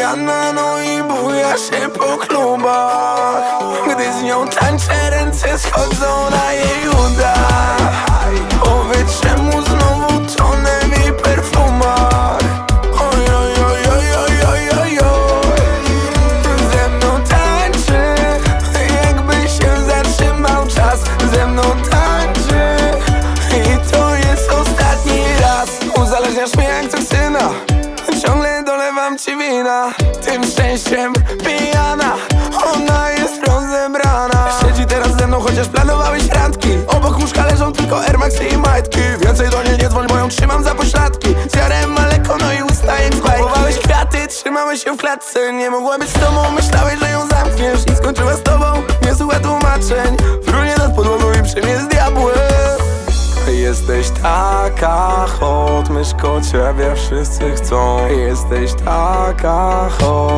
pijana, no i buja się po klubach. Gdy z nią tańczę, ręce schodzą na jej udach. Powiedz czemu znowu perfumach? Zatrzymał czas. I to jest ostatni raz. Uzależniasz mnie jak Ciągle ci wina Tym szczęściem pijana. Ona jest rozebrana. Siedzi teraz ze mną, chociaż planowałeś randki. Obok łóżka leżą tylko Air Maxy i majtki. Więcej do niej nie dzwoń, bo ją trzymam za pośladki. Zjarem maleko, no i usta jak bajki. Kupowałeś kwiaty, trzymałeś się w klatce. Nie mogła być z tobą, myślałeś, że ją zamkniesz. I skończyła z tobą, nie słucha tłumaczeń. Frunie nad podłogą i przy mnie Jesteś taka hot, myszko ciebie wszyscy chcą. Jesteś taka hot